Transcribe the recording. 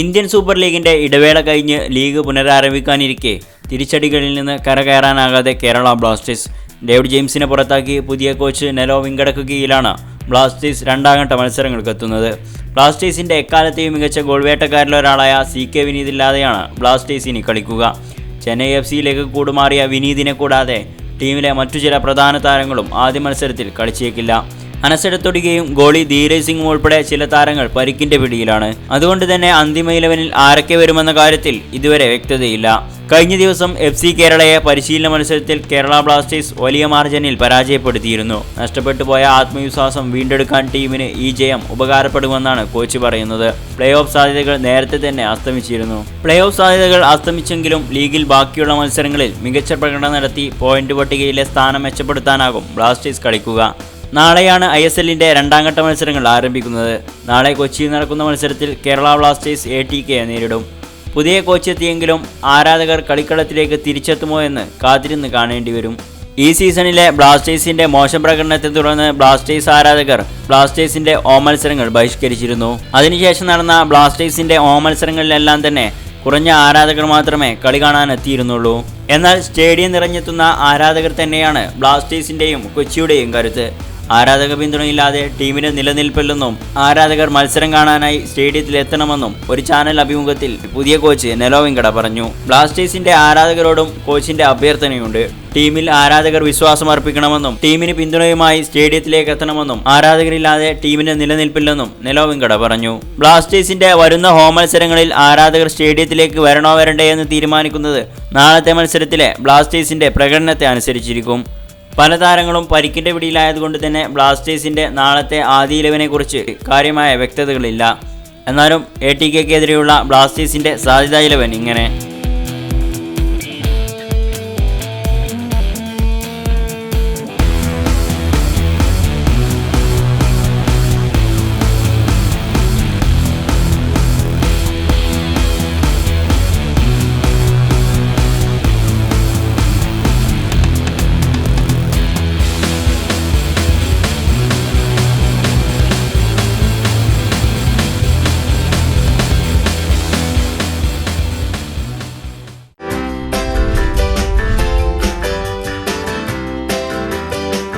Indian super ലീഗിന്റെ ഇടവേള കഴിഞ്ഞ് ലീഗ് പുനരാരംഭിക്കാനിരിക്കെ. തിരിച്ചടികളിൽ നിന്ന് കരകയറാനാകാതെ കേരള ബ്ലാസ്റ്റേഴ്സ് ഡേവിഡ് ജെയിംസിനെ പുറത്താക്കി പുതിയ കോച്ച് നെലോ വിങ്കടക്ക് കീഴിലാണ് ബ്ലാസ്റ്റേഴ്സ് രണ്ടാം ഘട്ട മത്സരങ്ങൾക്ക് എത്തുന്നത് ബ്ലാസ്റ്റേഴ്സിന്റെ എക്കാലത്തെയും മികച്ച ഗോൾവേട്ടക്കാരിലൊരാളായ സി കെ വിനീതില്ലാതെയാണ് ബ്ലാസ്റ്റേഴ്സ് ഇനി കളിക്കുക. ചെന്നൈ എഫ് സിയിലേക്ക് കൂടുമാറിയ വിനീതിനെ കൂടാതെ ടീമിലെ മറ്റു ചില പ്രധാന താരങ്ങളും ആദ്യ മത്സരത്തിൽ കളിച്ചേക്കില്ല. അനസെടുത്തൊടുകയും ഗോളി ധീരജ് സിംഗും ഉൾപ്പെടെ ചില താരങ്ങൾ പരിക്കിന്റെ പിടിയിലാണ്. അതുകൊണ്ട് തന്നെ അന്തിമ ഇലവനിൽ ആരൊക്കെ വരുമെന്ന കാര്യത്തിൽ ഇതുവരെ വ്യക്തതയില്ല. കഴിഞ്ഞ ദിവസം എഫ് സി കേരളയെ പരിശീലന മത്സരത്തിൽ കേരള ബ്ലാസ്റ്റേഴ്സ് വലിയ മാർജിനിൽ പരാജയപ്പെടുത്തിയിരുന്നു. നഷ്ടപ്പെട്ടു പോയ ആത്മവിശ്വാസം വീണ്ടെടുക്കാൻ ടീമിന് ഈ ജയം ഉപകാരപ്പെടുമെന്നാണ് കോച്ച് പറയുന്നത്. പ്ലേ ഓഫ് സാധ്യതകൾ നേരത്തെ തന്നെ അസ്തമിച്ചിരുന്നു. പ്ലേ ഓഫ് സാധ്യതകൾ അസ്തമിച്ചെങ്കിലും ലീഗിൽ ബാക്കിയുള്ള മത്സരങ്ങളിൽ മികച്ച പ്രകടനം നടത്തി പോയിന്റ് പട്ടികയിലെ സ്ഥാനം മെച്ചപ്പെടുത്താനാകും ബ്ലാസ്റ്റേഴ്സ് കളിക്കുക. നാളെയാണ് ഐ എസ് എല്ലിന്റെ രണ്ടാം ഘട്ട മത്സരങ്ങൾ ആരംഭിക്കുന്നത്. നാളെ കൊച്ചിയിൽ നടക്കുന്ന മത്സരത്തിൽ കേരള ബ്ലാസ്റ്റേഴ്സ് എ ടി കെയെ നേരിടും. പുതിയ കോച്ച് എത്തിയെങ്കിലും ആരാധകർ കളിക്കളത്തിലേക്ക് തിരിച്ചെത്തുമോ എന്ന് കാത്തിരുന്ന് കാണേണ്ടി വരും. ഈ സീസണിലെ ബ്ലാസ്റ്റേഴ്സിന്റെ മോശം പ്രകടനത്തെ തുടർന്ന് ബ്ലാസ്റ്റേഴ്സ് ആരാധകർ ബ്ലാസ്റ്റേഴ്സിന്റെ ഓ മത്സരങ്ങൾ ബഹിഷ്കരിച്ചിരുന്നു. അതിനുശേഷം നടന്ന ബ്ലാസ്റ്റേഴ്സിന്റെ ഓ മത്സരങ്ങളിലെല്ലാം തന്നെ കുറഞ്ഞ ആരാധകർ മാത്രമേ കളി കാണാൻ എത്തിയിരുന്നുള്ളൂ എന്നാൽ സ്റ്റേഡിയം നിറഞ്ഞെത്തുന്ന ആരാധകർ തന്നെയാണ് ബ്ലാസ്റ്റേഴ്സിന്റെയും കൊച്ചിയുടെയും കരുത്ത്. ആരാധക പിന്തുണയില്ലാതെ ടീമിന് നിലനിൽപ്പില്ലെന്നും ആരാധകർ മത്സരം കാണാനായി സ്റ്റേഡിയത്തിൽ എത്തണമെന്നും ഒരു ചാനൽ അഭിമുഖത്തിൽ പുതിയ കോച്ച് നെലോ വെങ്കട പറഞ്ഞു. ബ്ലാസ്റ്റേഴ്സിന്റെ ആരാധകരോടും കോച്ചിന്റെ അഭ്യർത്ഥനയുണ്ട്. ടീമിൽ ആരാധകർ വിശ്വാസം അർപ്പിക്കണമെന്നും ടീമിന് പിന്തുണയുമായി സ്റ്റേഡിയത്തിലേക്ക് എത്തണമെന്നും ആരാധകരില്ലാതെ ടീമിന് നിലനിൽപ്പില്ലെന്നും നെലോ വെങ്കട പറഞ്ഞു. ബ്ലാസ്റ്റേഴ്സിന്റെ വരുന്ന ഹോം മത്സരങ്ങളിൽ ആരാധകർ സ്റ്റേഡിയത്തിലേക്ക് വരണോ വരണ്ടേ എന്ന് തീരുമാനിക്കുന്നത് നാളത്തെ മത്സരത്തിലെ ബ്ലാസ്റ്റേഴ്സിന്റെ പ്രകടനത്തെ അനുസരിച്ചിരിക്കും. പല താരങ്ങളും പരിക്കിന്റെ പിടിയിലായതുകൊണ്ട് തന്നെ ബ്ലാസ്റ്റേഴ്സിന്റെ നാളത്തെ ആദ്യ ഇലവനെ കുറിച്ച് കാര്യമായ വ്യക്തതകളില്ല. എന്നാലും എ ടി കെക്കെതിരെയുള്ള ബ്ലാസ്റ്റേഴ്സിന്റെ സാധ്യതാ ഇലവൻ ഇങ്ങനെ.